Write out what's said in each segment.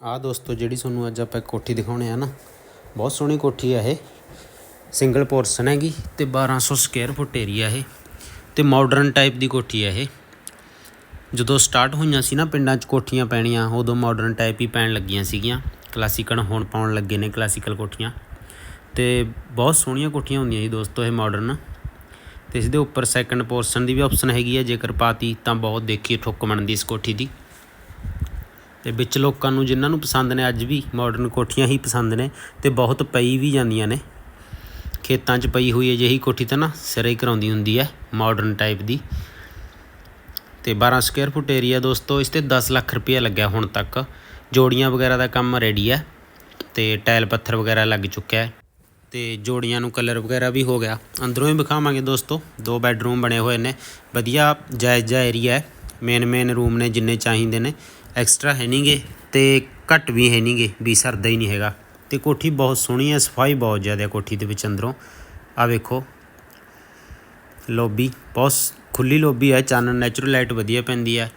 ਆਹ ਦੋਸਤੋ, ਜਿਹੜੀ ਤੁਹਾਨੂੰ ਅੱਜ ਆਪਾਂ ਕੋਠੀ ਦਿਖਾਉਣੇ ਆ ਨਾ, ਬਹੁਤ ਸੋਹਣੀ ਕੋਠੀ ਆ ਇਹ। ਸਿੰਗਲ ਪੋਰਸ਼ਨ ਹੈਗੀ ਤੇ 1200 ਸਕੁਅਰ ਫੁੱਟ ਏਰੀਆ ਇਹ ਤੇ ਮਾਡਰਨ ਟਾਈਪ ਦੀ ਕੋਠੀ ਆ ਇਹ। ਜਦੋਂ ਸਟਾਰਟ ਹੋਈਆਂ ਸੀ ਨਾ ਪਿੰਡਾਂ 'ਚ ਕੋਠੀਆਂ ਪੈਣੀਆਂ, ਉਦੋਂ ਮਾਡਰਨ ਟਾਈਪ ਹੀ ਪੈਣ ਲੱਗੀਆਂ ਸੀਗੀਆਂ। ਕਲਾਸੀਕਲ ਹੁਣ ਪਾਉਣ ਲੱਗੇ ਨੇ ਕਲਾਸੀਕਲ ਕੋਠੀਆਂ। ਤੇ ਬਹੁਤ ਸੋਹਣੀਆਂ ਕੋਠੀਆਂ ਹੁੰਦੀਆਂ ਜੀ ਦੋਸਤੋ ਇਹ ਮਾਡਰਨ ਤੇ ਇਸ ਦੇ ਉੱਪਰ ਸੈਕੰਡ ਪੋਰਸ਼ਨ ਦੀ ਵੀ ਆਪਸ਼ਨ ਹੈਗੀ ਹੈ ਜੇਕਰ ਪਾਤੀ ਤਾਂ ਬਹੁਤ ਦੇਖੀਏ ਠੁੱਕ ਬਣਦੀ ਇਸ ਕੋਠੀ ਦੀ। ਤੇ ਵਿੱਚ ਲੋਕਾਂ ਨੂੰ ਜਿਨ੍ਹਾਂ ਨੂੰ ਪਸੰਦ ਨੇ, ਅੱਜ ਵੀ ਮਾਡਰਨ ਕੋਠੀਆਂ ਹੀ ਪਸੰਦ ਨੇ ਤੇ ਬਹੁਤ ਪਈ ਵੀ ਜਾਂਦੀਆਂ ਨੇ। ਖੇਤਾਂ 'ਚ ਪਈ ਹੋਈ ਅਜਿਹੀ ਕੋਠੀ ਤਾਂ ਨਾ ਸਿਰੇ ਹੀ ਕਰਾਉਂਦੀ ਹੁੰਦੀ ਹੈ ਮਾਡਰਨ ਟਾਈਪ ਦੀ। ਤੇ 12 ਸਕੁਅਰ ਫੁੱਟ ਏਰੀਆ ਦੋਸਤੋ, ਇਸ ਤੇ 10 ਲੱਖ ਰੁਪਏ ਲੱਗਿਆ ਹੁਣ ਤੱਕ। ਜੋੜੀਆਂ ਵਗੈਰਾ ਦਾ ਕੰਮ ਰੈਡੀ ਹੈ ਤੇ ਟਾਇਲ ਪੱਥਰ ਵਗੈਰਾ ਲੱਗ ਚੁੱਕਿਆ ਹੈ ਤੇ ਜੋੜੀਆਂ ਨੂੰ ਕਲਰ ਵਗੈਰਾ ਵੀ ਹੋ ਗਿਆ। ਅੰਦਰੋਂ ਹੀ ਵਿਖਾਵਾਂਗੇ ਦੋਸਤੋ, ਦੋ ਬੈੱਡਰੂਮ ਬਣੇ ਹੋਏ ਨੇ। ਵਧੀਆ ਜਾਇਜ਼ ਜਿਹਾ ਏਰੀਆ ਹੈ ਮੇਨ ਮੇਨ ਰੂਮ ਨੇ ਜਿੰਨੇ ਚਾਹੀਦੇ ਨੇ। ਐਕਸਟਰਾ ਹੈ ਨਹੀਂਗੇ ਤੇ ਘੱਟ ਵੀ ਹੈ ਨਹੀਂਗੇ ਵੀ ਸਰਦਾ ਹੀ ਨਹੀਂ ਹੈਗਾ। ਤੇ ਕੋਠੀ ਬਹੁਤ ਸੋਹਣੀ ਹੈ, ਸਫ਼ਾਈ ਬਹੁਤ ਜ਼ਿਆਦਾ ਹੈ ਕੋਠੀ ਦੇ ਵਿੱਚ ਅੰਦਰੋਂ। ਆ ਵੇਖੋ ਲੌਬੀ ਬਹੁਤ ਖੁੱਲੀ ਲੌਬੀ ਹੈ, ਚਾਨਣ ਨੈਚੁਰਲ ਲਾਈਟ ਵਧੀਆ ਪੈਂਦੀ ਹੈ।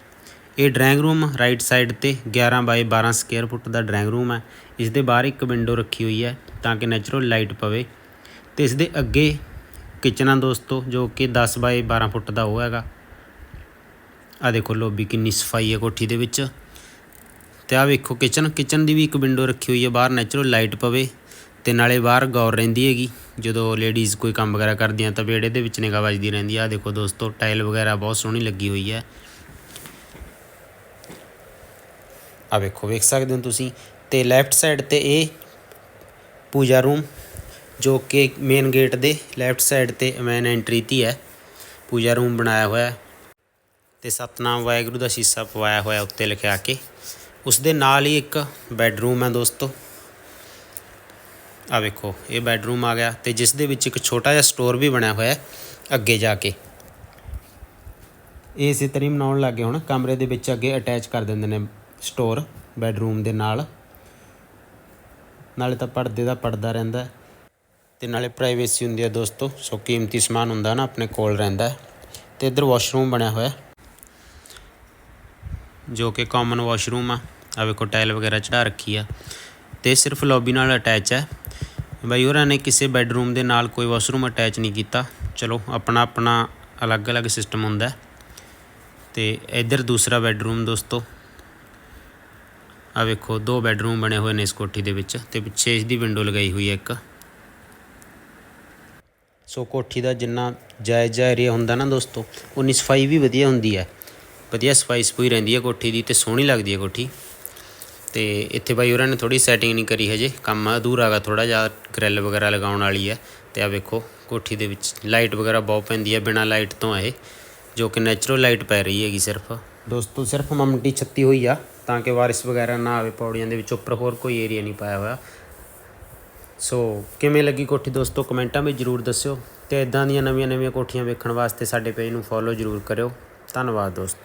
ਇਹ ਡਰਾਇੰਗ ਰੂਮ ਰਾਈਟ ਸਾਈਡ ਤੇ 11 ਬਾਈ 12 ਸਕੁਅਰ ਫੁੱਟ ਦਾ ਡਰਾਇੰਗ ਰੂਮ ਹੈ। ਇਸ ਦੇ ਬਾਹਰ ਇੱਕ ਵਿੰਡੋ ਰੱਖੀ ਹੋਈ ਹੈ ਤਾਂ ਕਿ ਨੈਚੁਰਲ ਲਾਈਟ ਪਵੇ। ਤੇ ਇਸ ਦੇ ਅੱਗੇ ਕਿਚਨ ਆ ਦੋਸਤੋ, ਜੋ ਕਿ 10 ਬਾਈ 12 ਫੁੱਟ ਦਾ ਉਹ ਹੈਗਾ। ਆ ਦੇਖੋ ਲੋਬੀ ਕਿੰਨੀ ਸਫ਼ਾਈ ਹੈ ਕੋਠੀ ਦੇ ਵਿੱਚ। ਤੇ ਆ ਵੇਖੋ ਕਿਚਨ ਕਿਚਨ ਦੀ ਵੀ ਇੱਕ ਵਿੰਡੋ ਰੱਖੀ ਹੋਈ ਹੈ ਬਾਹਰ ਨੈਚੁਰਲ ਲਾਈਟ ਪਵੇ ਤੇ ਨਾਲੇ ਬਾਹਰ ਗੌਰ ਰਹਿੰਦੀ ਹੈਗੀ। ਜਦੋਂ ਲੇਡੀਜ਼ ਕੋਈ ਕੰਮ ਵਗੈਰਾ ਕਰਦੀਆਂ ਤਾਂ ਵਿਹੜੇ ਦੇ ਵਿੱਚ ਨਿਗਾਹ ਵੱਜਦੀ ਰਹਿੰਦੀ ਆ। ਆਹ ਦੇਖੋ ਦੋਸਤੋ ਟਾਈਲ ਵਗੈਰਾ ਬਹੁਤ ਸੋਹਣੀ ਲੱਗੀ ਹੋਈ ਹੈ ਆ ਵੇਖੋ, ਵੇਖ ਸਕਦੇ ਹੋ ਤੁਸੀਂ। ਤੇ ਲੈਫਟ ਸਾਈਡ ਤੇ ਇਹ ਪੂਜਾ ਰੂਮ ਜੋ ਕਿ ਮੇਨ ਗੇਟ ਦੇ ਲੈਫਟ ਸਾਈਡ ਤੇ ਮੈਨ ਐਂਟਰੀ ਤੀ ਹੈ। ਪੂਜਾ ਰੂਮ ਬਣਾਇਆ ਹੋਇਆ। ਹੈ ਤੇ ਸਤਨਾਮ ਵਾਹਿਗੁਰੂ ਦਾ ਸ਼ੀਸ਼ਾ ਪਵਾਇਆ ਹੋਇਆ ਉੱਤੇ ਲਿਖਿਆ ਕੇ। ਉਸ ਦੇ ਨਾਲ ਹੀ ਇੱਕ ਬੈੱਡਰੂਮ ਹੈ ਦੋਸਤੋ। ਆ ਵੇਖੋ, ਇਹ ਬੈੱਡਰੂਮ ਆ ਗਿਆ ਤੇ ਜਿਸ ਦੇ ਵਿੱਚ ਇੱਕ ਛੋਟਾ ਜਿਹਾ ਸਟੋਰ ਵੀ ਬਣਿਆ ਹੋਇਆ ਹੈ ਅੱਗੇ ਜਾ ਕੇ। ਇਹ ਇਸੇ ਤਰ੍ਹਾਂ ਹੀ ਬਣਾਉਣ ਲੱਗੇ ਹੁਣ, ਕਮਰੇ ਦੇ ਵਿੱਚ ਅੱਗੇ ਅਟੈਚ ਕਰ ਦਿੰਦੇ ਨੇ ਸਟੋਰ ਬੈੱਡਰੂਮ ਦੇ ਨਾਲ। ਨਾਲੇ ਤਾਂ ਪਰਦੇ ਦਾ ਪਰਦਾ ਰਹਿੰਦਾ ਹੈ ਤੇ ਨਾਲੇ ਪ੍ਰਾਈਵੇਸੀ ਹੁੰਦੀ ਹੈ ਦੋਸਤੋ, ਸੋ ਕੀਮਤੀ ਸਮਾਨ ਹੁੰਦਾ ਨਾ ਆਪਣੇ ਕੋਲ ਰਹਿੰਦਾ ਹੈ। ਤੇ ਇੱਧਰ ਵਾਸ਼ਰੂਮ ਬਣਿਆ ਹੋਇਆ ਜੋ ਕਿ ਕਾਮਨ ਵਾਸ਼ਰੂਮ ਆ। ਆ ਵੇਖੋ ਟਾਇਲ ਵਗੈਰਾ ਚੜਾ ਰੱਖੀ ਆ। ਤੇ ਸਿਰਫ ਲੌਬੀ ਨਾਲ ਅਟੈਚ ਹੈ ਬਾਈ, ਹੋਰਾਂ ਨੇ ਕਿਸੇ ਬੈੱਡਰੂਮ ਦੇ ਨਾਲ ਕੋਈ ਵਾਸ਼ਰੂਮ ਅਟੈਚ ਨਹੀਂ ਕੀਤਾ। ਚਲੋ, ਆਪਣਾ ਆਪਣਾ ਅਲੱਗ-ਅਲੱਗ ਸਿਸਟਮ ਹੁੰਦਾ ਹੈ। ਤੇ ਇੱਧਰ ਦੂਸਰਾ ਬੈੱਡਰੂਮ ਦੋਸਤੋ। ਆ ਵੇਖੋ, ਦੋ ਬੈੱਡਰੂਮ ਬਣੇ ਹੋਏ ਨੇ ਇਸ ਕੋਠੀ ਦੇ ਵਿੱਚ ਤੇ ਪਿੱਛੇ ਇਸ ਦੀ ਵਿੰਡੋ ਲਗਾਈ ਹੋਈ ਹੈ ਇੱਕ। ਸੋ ਕੋਠੀ ਦਾ ਜਿੰਨਾ ਜਾਇਜ਼ਾ ਏਰੀਆ ਹੁੰਦਾ ਨਾ ਦੋਸਤੋ ਉਨੀ ਸਫ਼ਾਈ ਵੀ ਵਧੀਆ ਹੁੰਦੀ ਹੈ। ਵਧੀਆ ਸਫ਼ਾਈ ਸਫੂਈ ਰਹਿੰਦੀ ਹੈ ਕੋਠੀ ਦੀ ਤੇ ਸੋਹਣੀ ਲੱਗਦੀ ਹੈ ਕੋਠੀ। ਤੇ ਇੱਥੇ ਬਾਈ ਉਹਨਾਂ ਨੇ ਥੋੜੀ ਸੈਟਿੰਗ ਨਹੀਂ ਕਰੀ ਹਜੇ, ਕੰਮ ਅਧੂਰਾ ਹੈਗਾ ਥੋੜਾ ਜਿਹਾ ਗ੍ਰਿਲ ਵਗੈਰਾ ਲਗਾਉਣ ਵਾਲੀ ਹੈ। ਤੇ ਆ ਵੇਖੋ, ਕੋਠੀ ਦੇ ਵਿੱਚ ਲਾਈਟ ਵਗੈਰਾ ਬਹੁਤ ਪੈਂਦੀ ਹੈ ਬਿਨਾ ਲਾਈਟ ਤੋਂ ਇਹ, ਜੋ ਕਿ ਨੈਚੁਰਲ ਲਾਈਟ ਪੈ ਰਹੀ ਹੈਗੀ ਸਿਰਫ। ਦੋਸਤੋ, ਸਿਰਫ ਮਮਟੀ ਛੱਤੀ ਹੋਈ ਆ, ਤਾਂ ਕਿ ਵਾਰਿਸ ਵਗੈਰਾ ਨਾ ਆਵੇ ਪੌੜੀਆਂ ਦੇ ਵਿੱਚ, ਉੱਪਰ ਹੋਰ ਕੋਈ ਏਰੀਆ ਨਹੀਂ ਪਾਇਆ ਹੋਇਆ। ਸੋ, ਕਿਵੇਂ ਲੱਗੀ ਕੋਠੀ ਦੋਸਤੋ? ਕਮੈਂਟਾਂ ਵਿੱਚ ਜਰੂਰ ਦੱਸਿਓ। ਤੇ ਇਦਾਂ ਦੀਆਂ ਨਵੀਆਂ ਨਵੀਆਂ ਕੋਠੀਆਂ ਵੇਖਣ ਵਾਸਤੇ ਸਾਡੇ ਪੇਜ ਨੂੰ ਫੋਲੋ ਜਰੂਰ ਕਰਿਓ। ਧੰਨਵਾਦ ਦੋਸਤੋ।